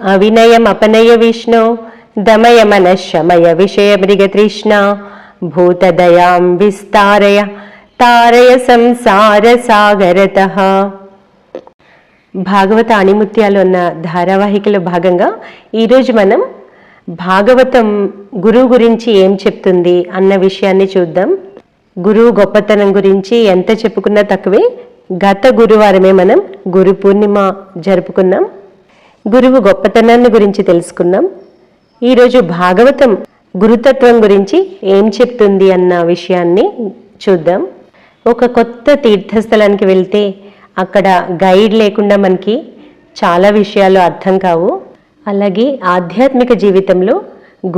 అవినయం అపనయ విష్ణు దమయ మనశమయ విషయ మృగతృష్ణ భూతదయాం విస్తారయ తారయ సంసార సాగరత భాగవత అణిముత్యాలు అన్న ధారావాహికలో భాగంగా ఈరోజు మనం భాగవతం గురువు గురించి ఏం చెప్తుంది అన్న విషయాన్ని చూద్దాం. గురువు గొప్పతనం గురించి ఎంత చెప్పుకున్నా తక్కువే. గత గురువారమే మనం గురు పూర్ణిమ జరుపుకున్నాం. గురువు గొప్పతనాన్ని గురించి తెలుసుకున్నాం. ఈరోజు భాగవతం గురుతత్వం గురించి ఏం చెప్తుంది అన్న విషయాన్ని చూద్దాం. ఒక కొత్త తీర్థస్థలానికి వెళ్తే అక్కడ గైడ్ లేకుండా మనకి చాలా విషయాలు అర్థం కావు. అలాగే ఆధ్యాత్మిక జీవితంలో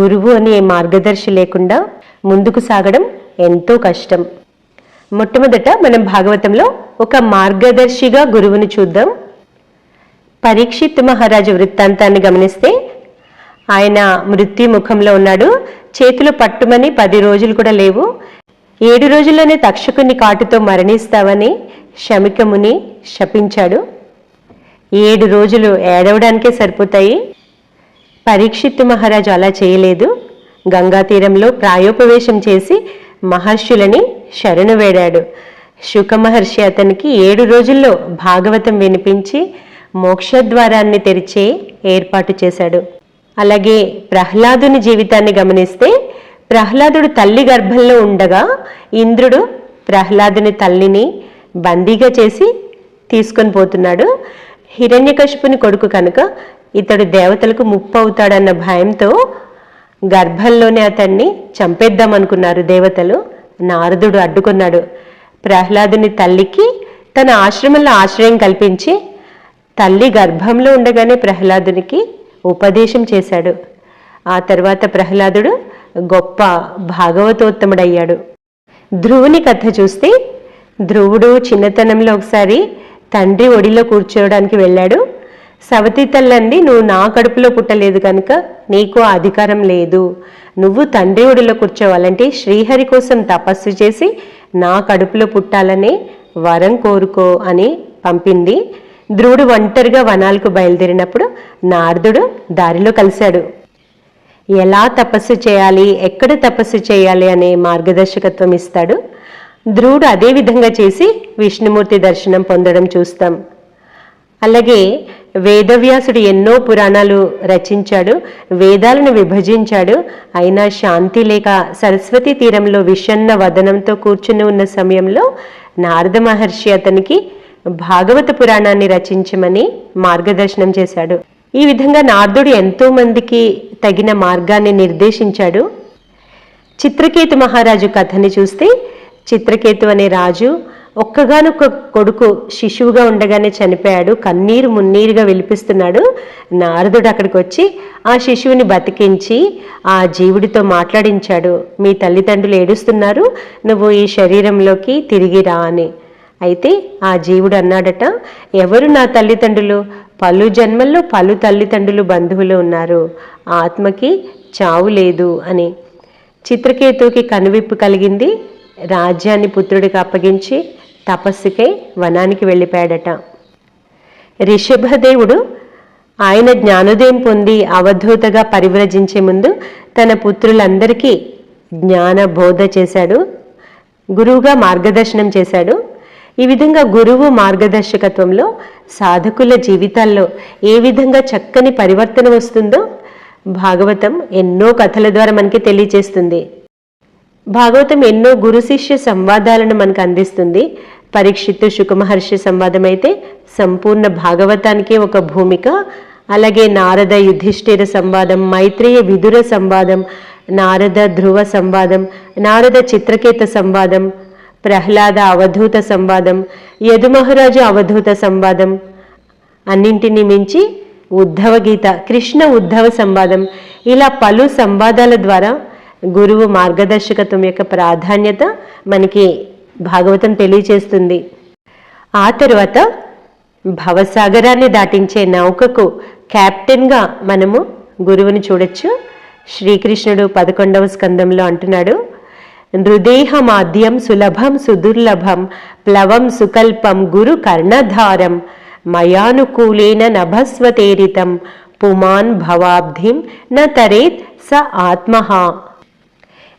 గురువు అనే మార్గదర్శి లేకుండా ముందుకు సాగడం ఎంతో కష్టం. మొట్టమొదట మనం భాగవతంలో ఒక మార్గదర్శిగా గురువుని చూద్దాం. పరీక్షిత్ మహారాజు వృత్తాంతాన్ని గమనిస్తే ఆయన మృత్యు ముఖంలో ఉన్నాడు. చేతులు పట్టుమని పది రోజులు కూడా లేవు. ఏడు రోజుల్లోనే తక్షకుని కాటుతో మరణిస్తావని శమికముని శపించాడు. ఏడు రోజులు ఏడవడానికే సరిపోతాయి. పరీక్షిత్ మహారాజు అలా చేయలేదు. గంగా తీరంలో ప్రాయోపవేశం చేసి మహర్షులని శరణు వేడాడు. శుక మహర్షి అతనికి ఏడు రోజుల్లో భాగవతం వినిపించి మోక్షద్వారాన్ని తెరిచే ఏర్పాటు చేశాడు. అలాగే ప్రహ్లాదుని జీవితాన్ని గమనిస్తే ప్రహ్లాదుడు తల్లి గర్భంలో ఉండగా ఇంద్రుడు ప్రహ్లాదుని తల్లిని బందీగా చేసి తీసుకొని పోతున్నాడు. హిరణ్యకశిపుని కొడుకు కనుక ఇతడు దేవతలకు ముప్పు అవుతాడన్న భయంతో గర్భంలోనే అతన్ని చంపేద్దామనుకున్నారు దేవతలు. నారదుడు అడ్డుకున్నాడు. ప్రహ్లాదుని తల్లికి తన ఆశ్రమంలో ఆశ్రయం కల్పించి తల్లి గర్భంలో ఉండగానే ప్రహ్లాదునికి ఉపదేశం చేశాడు. ఆ తర్వాత ప్రహ్లాదుడు గొప్ప భాగవతోత్తముడయ్యాడు. ధ్రువుని కథ చూస్తే ధ్రువుడు చిన్నతనంలో ఒకసారి తండ్రి ఒడిలో కూర్చోవడానికి వెళ్ళాడు. సవతి తల్లండి నువ్వు నా కడుపులో పుట్టలేదు కనుక నీకు అధికారం లేదు. నువ్వు తండ్రి ఒడిలో కూర్చోవాలంటే శ్రీహరి కోసం తపస్సు చేసి నా కడుపులో పుట్టాలనే వరం కోరుకో అని పంపింది ధ్రువుడు ఒంటరిగా వనాలకు బయలుదేరినప్పుడు నారదుడు దారిలో కలిశాడు. ఎలా తపస్సు చేయాలి? ఎక్కడ తపస్సు చేయాలి అనే మార్గదర్శకత్వం ఇస్తాడు. ధ్రువుడు అదే విధంగా చేసి విష్ణుమూర్తి దర్శనం పొందడం చూస్తాం. అలాగే వేదవ్యాసుడు ఎన్నో పురాణాలు రచించాడు వేదాలను విభజించాడు. అయినా శాంతి లేక సరస్వతి తీరంలో విషన్న వదనంతో కూర్చుని ఉన్న సమయంలో నారద మహర్షి అతనికి భాగవత పురాణాన్ని రచించమని మార్గదర్శనం చేశాడు. ఈ విధంగా నారదుడు ఎంతో మందికి తగిన మార్గాన్ని నిర్దేశించాడు. చిత్రకేతు మహారాజు కథని చూస్తే చిత్రకేతు అనే రాజు ఒక్కగానొక్క కొడుకు శిశువుగా ఉండగానే చనిపోయాడు. కన్నీరు మున్నీరుగా విలిపిస్తున్నాడు. నారదుడు అక్కడికి వచ్చి ఆ శిశువుని బతికించి ఆ జీవుడితో మాట్లాడించాడు. మీ తల్లిదండ్రులు ఏడుస్తున్నారు. నువ్వు ఈ శరీరంలోకి తిరిగి రా అని. అయితే ఆ జీవుడు అన్నాడట ఎవరు నా తల్లిదండ్రులు? పలు జన్మల్లో పలు తల్లిదండ్రులు బంధువులు ఉన్నారు. ఆత్మకి చావు లేదు అని. చిత్రకేతువుకి కనువిప్పు కలిగింది. రాజ్యాన్ని పుత్రుడికి అప్పగించి తపస్సుకై వనానికి వెళ్ళిపోయాడట. రిషభదేవుడు ఆయన జ్ఞానోదయం పొంది అవధూతగా పరివ్రజించే ముందు తన పుత్రులందరికీ జ్ఞాన బోధ చేశాడు. గురువుగా మార్గదర్శనం చేశాడు. ఈ విధంగా గురువు మార్గదర్శకత్వంలో సాధకుల జీవితాల్లో ఏ విధంగా చక్కని పరివర్తన వస్తుందో భాగవతం ఎన్నో కథల ద్వారా మనకి తెలియజేస్తుంది. భాగవతం ఎన్నో గురు శిష్య సంవాదాలను మనకు అందిస్తుంది. పరీక్షిత్తు శుకమహర్షి సంవాదం అయితే సంపూర్ణ భాగవతానికి ఒక భూమిక. అలాగే నారద యుధిష్ఠిర సంవాదం మైత్రేయ విదుర సంవాదం నారద ధ్రువ సంవాదం నారద చిత్రకేత సంవాదం ప్రహ్లాద అవధూత సంవాదం యదుమహారాజు అవధూత సంవాదం. అన్నింటినీ మించి ఉద్ధవ గీత కృష్ణ ఉద్ధవ సంవాదం. ఇలా పలు సంవాదాల ద్వారా గురువు మార్గదర్శకత్వం యొక్క ప్రాధాన్యత మనకి భాగవతం తెలియచేస్తుంది. ఆ తరువాత భవసాగరాన్ని దాటించే నౌకకు క్యాప్టెన్గా మనము గురువుని చూడొచ్చు. శ్రీకృష్ణుడు పదకొండవ స్కందంలో అంటున్నాడు నృదేహమాద్యం సులభం సుదుర్లభం ప్లవం సుకల్పం గురు కర్ణధారం మయానుకూలేన నభస్వతేరితం పుమాన్ భవాబ్ధిం న తరేత్ స ఆత్మహ.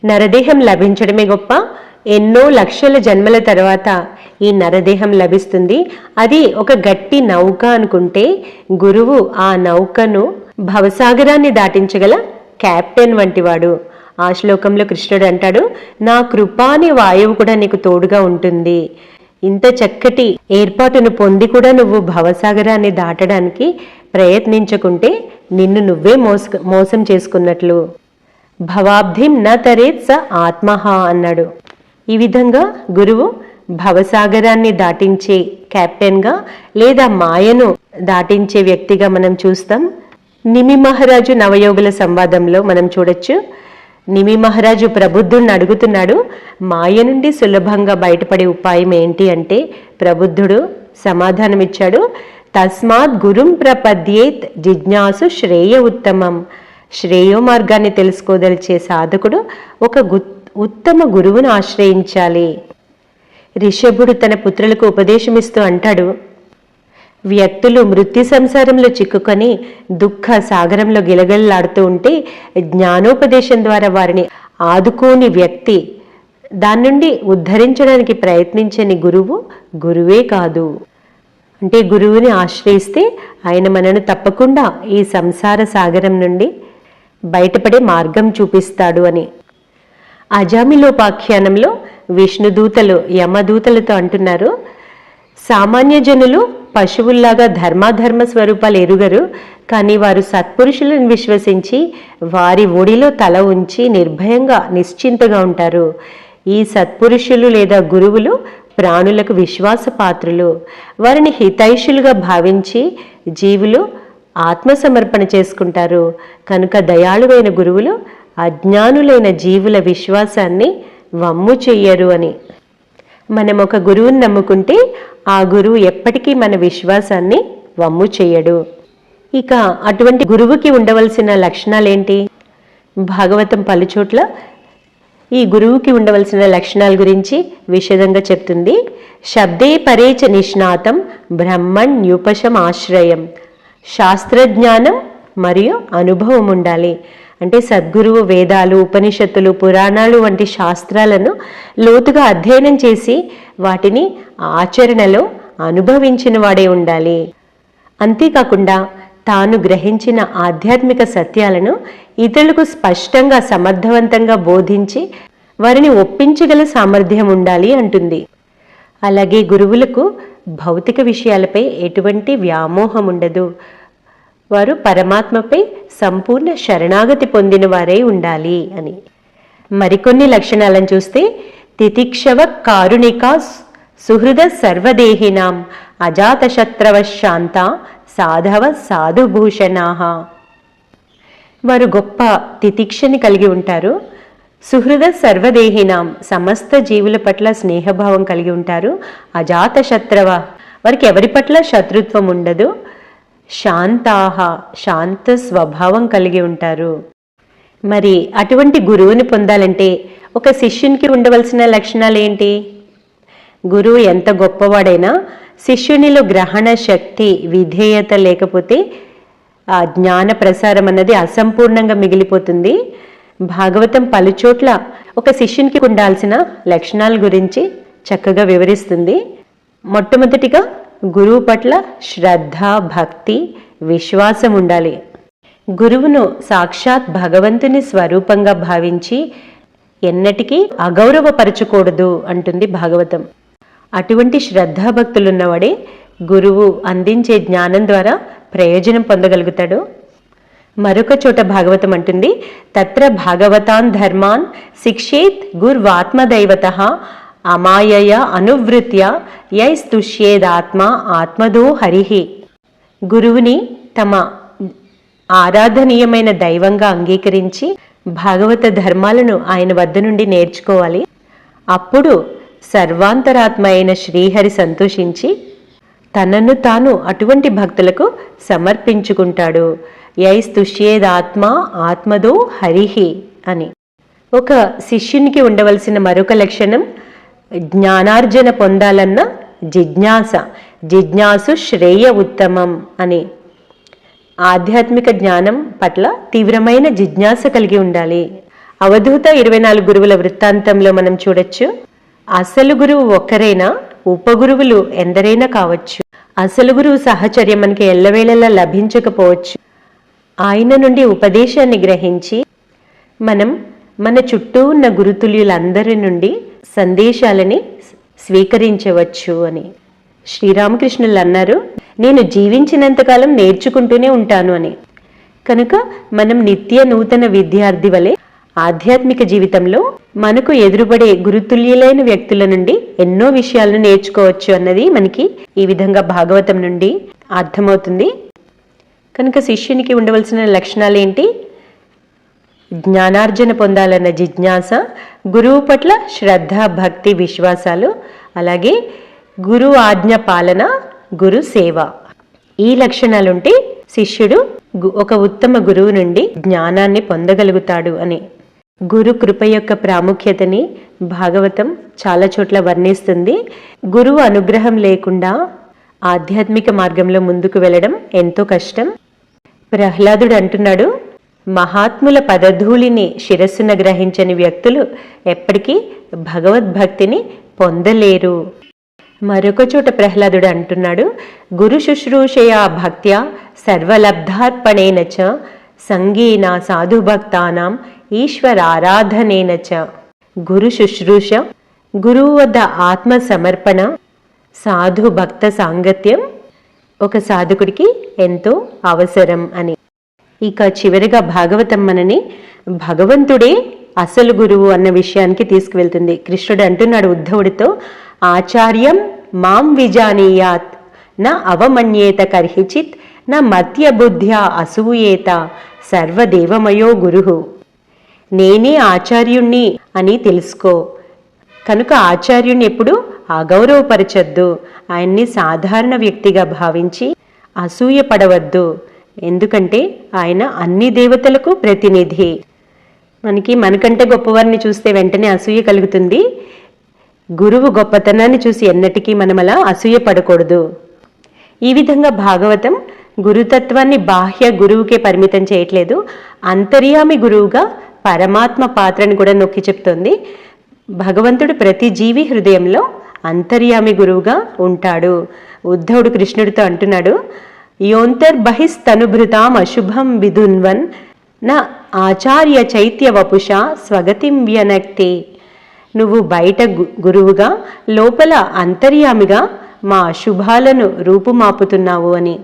నరదేహం లభించడమే గొప్ప. ఎన్నో లక్షల జన్మల తర్వాత ఈ నరదేహం లభిస్తుంది. అది ఒక గట్టి నౌక అనుకుంటే గురువు ఆ నౌకను భవసాగరాన్ని దాటించగల కెప్టెన్ వంటివాడు. ఆ శ్లోకంలో కృష్ణుడు అంటాడు నా కృపాని వాయువు కూడా నీకు తోడుగా ఉంటుంది. ఇంత చక్కటి ఏర్పాటును పొంది కూడా నువ్వు భవసాగరాన్ని దాటడానికి ప్రయత్నించకుంటే నిన్ను నువ్వే మోస మోసం చేసుకున్నట్లు. భవాబ్ధిం న తరేత్ స ఆత్మహ అన్నాడు. ఈ విధంగా గురువు భవసాగరాన్ని దాటించే కెప్టెన్గా లేదా మాయను దాటించే వ్యక్తిగా మనం చూస్తాం. నిమి మహారాజు నవయోగుల సంవాదంలో మనం చూడొచ్చు. నిమి మహారాజు ప్రబుద్ధుడిని అడుగుతున్నాడు మాయ నుండి సులభంగా బయటపడే ఉపాయం ఏంటి అంటే ప్రబుద్ధుడు సమాధానమిచ్చాడు తస్మాత్ గురుం ప్రపద్యేత్ జిజ్ఞాసు శ్రేయ ఉత్తమం. శ్రేయో మార్గాన్ని తెలుసుకోదలిచే సాధకుడు ఒక ఉత్తమ గురువును ఆశ్రయించాలి. రిషభుడు తన పుత్రులకు ఉపదేశమిస్తూ అంటాడు వ్యక్తులు మృత్యు సంసారంలో చిక్కుకొని దుఃఖ సాగరంలో గిలగల్లాడుతూ ఉంటే జ్ఞానోపదేశం ద్వారా వారిని ఆదుకోని వ్యక్తి దాని నుండి ఉద్ధరించడానికి ప్రయత్నించని గురువు గురువే కాదు. అంటే గురువుని ఆశ్రయిస్తే ఆయన మనను తప్పకుండా ఈ సంసార సాగరం నుండి బయటపడే మార్గం చూపిస్తాడు అని. అజామిలోపాఖ్యానంలో విష్ణుదూతలు యమదూతలతో అంటున్నారు సామాన్య జనులు పశువుల్లాగా ధర్మాధర్మ స్వరూపాలు ఎరుగరు కానీ వారు సత్పురుషులను విశ్వసించి వారి ఒడిలో తల ఉంచి నిర్భయంగా నిశ్చింతగా ఉంటారు. ఈ సత్పురుషులు లేదా గురువులు ప్రాణులకు విశ్వాసపాత్రులు. వారిని హితైషులుగా భావించి జీవులు ఆత్మసమర్పణ చేసుకుంటారు. కనుక దయాళువైన గురువులు అజ్ఞానులైన జీవుల విశ్వాసాన్ని వమ్ము చెయ్యరు అని. మనం ఒక గురువుని నమ్ముకుంటే ఆ గురువు ఎప్పటికీ మన విశ్వాసాన్ని వమ్ము చేయడు. ఇక అటువంటి గురువుకి ఉండవలసిన లక్షణాలేంటి? భాగవతం పలుచోట్ల ఈ గురువుకి ఉండవలసిన లక్షణాల గురించి విషదంగా చెప్తుంది. శబ్దే పరేచ నిష్ణాతం బ్రహ్మణ్యుపశం ఆశ్రయం శాస్త్రజ్ఞానం మరియు అనుభవం ఉండాలి. అంటే సద్గురువు వేదాలు ఉపనిషత్తులు పురాణాలు వంటి శాస్త్రాలను లోతుగా అధ్యయనం చేసి వాటిని ఆచరణలో అనుభవించిన వాడే ఉండాలి. అంతేకాకుండా తాను గ్రహించిన ఆధ్యాత్మిక సత్యాలను ఇతరులకు స్పష్టంగా సమర్థవంతంగా బోధించి వారిని ఒప్పించగల సామర్థ్యం ఉండాలి అంటుంది. అలాగే గురువులకు భౌతిక విషయాలపై ఎటువంటి వ్యామోహం ఉండదు. వారు పరమాత్మపై సంపూర్ణ శరణాగతి పొందిన వారై ఉండాలి అని. మరికొన్ని లక్షణాలను చూస్తే తితిక్షవ కారుణిక సుహృద సర్వదేహినాం అజాతశత్రవ శాంత సాధవ సాధుభూషణాహ వారు గొప్ప తితిక్షని కలిగి ఉంటారు. సుహృద సర్వదేహినాం సమస్త జీవుల పట్ల స్నేహభావం కలిగి ఉంటారు. అజాతశత్రవ వారికి ఎవరి పట్ల శత్రుత్వం ఉండదు. శాంతాహ శాంత స్వభావం కలిగి ఉంటారు. మరి అటువంటి గురువుని పొందాలంటే ఒక శిష్యునికి ఉండవలసిన లక్షణాలు ఏంటి? గురువు ఎంత గొప్పవాడైనా శిష్యునిలో గ్రహణ శక్తి విధేయత లేకపోతే ఆ జ్ఞాన ప్రసారం అన్నది అసంపూర్ణంగా మిగిలిపోతుంది. భాగవతం పలుచోట్ల ఒక శిష్యునికి ఉండాల్సిన లక్షణాల గురించి చక్కగా వివరిస్తుంది. మొట్టమొదటిగా గురువు పట్ల శ్రద్ధ భక్తి విశ్వాసం ఉండాలి. గురువును సాక్షాత్ భగవంతుని స్వరూపంగా భావించి ఎన్నటికీ అగౌరవపరచకూడదు అంటుంది భాగవతం. అటువంటి శ్రద్ధాభక్తులున్నవాడే గురువు అందించే జ్ఞానం ద్వారా ప్రయోజనం పొందగలుగుతాడు. మరొక చోట భాగవతం అంటుంది తత్ర భాగవతాన్ ధర్మాన్ శిక్షేత్ గుర్వాత్మదైవత అమాయయ అనువృత్య యైస్తుష్యేదాత్మ ఆత్మదో హరిహి గురువుని తమ ఆరాధనీయమైన దైవంగా అంగీకరించి భాగవత ధర్మాలను ఆయన వద్ద నుండి నేర్చుకోవాలి. అప్పుడు సర్వాంతరాత్మ అయిన శ్రీహరి సంతోషించి తనను తాను అటువంటి భక్తులకు సమర్పించుకుంటాడు. యైస్తుష్యేదాత్మ ఆత్మదో హరిహి అని. ఒక శిష్యునికి ఉండవలసిన మరొక లక్షణం జ్ఞానార్జన పొందాలన్న జిజ్ఞాస. జిజ్ఞాసు శ్రేయ ఉత్తమం అని. ఆధ్యాత్మిక జ్ఞానం పట్ల తీవ్రమైన జిజ్ఞాస కలిగి ఉండాలి. అవధూత ఇరవై నాలుగు గురువుల వృత్తాంతంలో మనం చూడొచ్చు. అసలు గురువు ఒక్కరైనా? ఉపగురువులు ఎందరైనా కావచ్చు. అసలు గురువు సహచర్యం మనకి ఎల్లవేళలా లభించకపోవచ్చు. ఆయన నుండి ఉపదేశాన్ని గ్రహించి మనం మన చుట్టూ ఉన్న గురుతుల్యులందరి నుండి సందేశాలని స్వీకరించవచ్చు అని. శ్రీరామకృష్ణులు అన్నారు నేను జీవించినంతకాలం నేర్చుకుంటూనే ఉంటాను అని. కనుక మనం నిత్య నూతన విద్యార్థి వలె ఆధ్యాత్మిక జీవితంలో మనకు ఎదురుపడే గురుతుల్యులైన వ్యక్తుల నుండి ఎన్నో విషయాలను నేర్చుకోవచ్చు అన్నది మనకి ఈ విధంగా భాగవతం నుండి అర్థమవుతుంది. కనుక శిష్యునికి ఉండవలసిన లక్షణాలు ఏంటి జ్ఞానార్జన పొందాలన్న జిజ్ఞాస గురువు పట్ల శ్రద్ధ భక్తి విశ్వాసాలు అలాగే గురు ఆజ్ఞ పాలన గురు సేవ. ఈ లక్షణాలుంటే శిష్యుడు ఒక ఉత్తమ గురువు నుండి జ్ఞానాన్ని పొందగలుగుతాడు అని. గురు కృప యొక్క ప్రాముఖ్యతని భాగవతం చాలా చోట్ల వర్ణిస్తుంది. గురువు అనుగ్రహం లేకుండా ఆధ్యాత్మిక మార్గంలో ముందుకు వెళ్ళడం ఎంతో కష్టం. ప్రహ్లాదుడు అంటున్నాడు మహాత్ముల పదధూళిని శిరస్సున గ్రహించని వ్యక్తులు ఎప్పటికీ భగవద్భక్తిని పొందలేరు. మరొక చోట ప్రహ్లాదుడు అంటున్నాడు గురు శుశ్రూషయా భక్త్యా సర్వలబ్ధార్పణేన చ సంగీన సాధుభక్తానాం ఈశ్వరారాధనేన చ. గురు శుశ్రూష గురువు వద్ద ఆత్మ సమర్పణ సాధు భక్త సాంగత్యం ఒక సాధకుడికి ఎంతో అవసరం అని. ఇక చివరిగా భాగవతం మనని భగవంతుడే అసలు గురువు అన్న విషయానికి తీసుకువెళ్తుంది. కృష్ణుడు అంటున్నాడు ఉద్ధవుడితో ఆచార్యం మాం విజానీయాత్. నా అవమన్యేత కర్హిచిత్ నా మత్య బుద్ధ్యా అసూయేత. సర్వదేవమయో గురు నేనే ఆచార్యుణ్ణి అని తెలుసుకో. కనుక ఆచార్యుణ్ణి ఎప్పుడు అగౌరవపరచొద్దు. ఆయన్ని సాధారణ వ్యక్తిగా భావించి అసూయ పడవద్దు ఎందుకంటే ఆయన అన్ని దేవతలకు ప్రతినిధి. మనకి మనకంటే గొప్పవారిని చూస్తే వెంటనే అసూయ కలుగుతుంది. గురువు గొప్పతనాన్ని చూసి ఎన్నటికీ మనం అలా అసూయ పడకూడదు. ఈ విధంగా భాగవతం గురుతత్వాన్ని బాహ్య గురువుకే పరిమితం చేయట్లేదు. అంతర్యామి గురువుగా పరమాత్మ పాత్రని కూడా నొక్కి చెప్తోంది. భగవంతుడు ప్రతి జీవి హృదయంలో అంతర్యామి గురువుగా ఉంటాడు. ఉద్ధవుడు కృష్ణుడితో అంటున్నాడు యోంతర్బహిస్తనుభృతాం అశుభం విధున్వన్ నా ఆచార్య చైత్య వపుష స్వగతిం వ్యనక్తే. నువ్వు బయట గురువుగా లోపల అంతర్యామిగా మా అశుభాలను రూపుమాపుతున్నావు అని.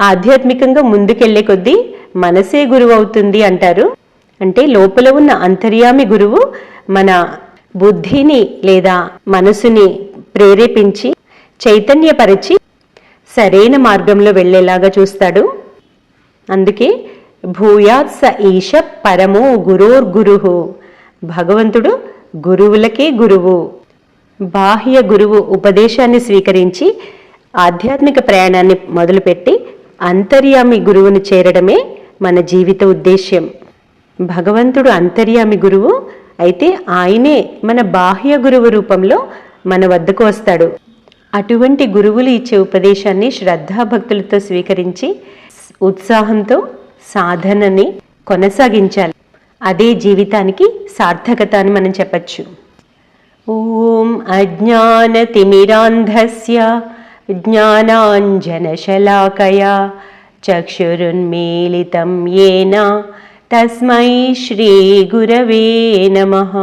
ఆధ్యాత్మికంగా ముందుకెళ్ళే కొద్దీ మనసే గురువు అవుతుంది అంటారు. అంటే లోపల ఉన్న అంతర్యామి గురువు మన బుద్ధిని లేదా మనసుని ప్రేరేపించి చైతన్యపరిచి సరైన మార్గంలో వెళ్ళేలాగా చూస్తాడు. అందుకే భూయాత్ స ఈశ పరమో గురోర్గురు భగవంతుడు గురువులకే గురువు. బాహ్య గురువు ఉపదేశాన్ని స్వీకరించి ఆధ్యాత్మిక ప్రయాణాన్ని మొదలుపెట్టి అంతర్యామి గురువును చేరడమే మన జీవిత ఉద్దేశ్యం. భగవంతుడు అంతర్యామి గురువు అయితే ఆయనే మన బాహ్య గురువు రూపంలో మన వద్దకు వస్తాడు. అటువంటి గురువులు ఇచ్చే ఉపదేశాన్ని శ్రద్ధాభక్తులతో స్వీకరించి ఉత్సాహంతో సాధనని కొనసాగించాలి. అదే జీవితానికి సార్థకత అని మనం చెప్పచ్చు. ఓం అజ్ఞానతిమిరాంధస్య జ్ఞానాంజనశలాకయా చక్షురున్మీలితం ఏనా తస్మై శ్రీగురవే నమః.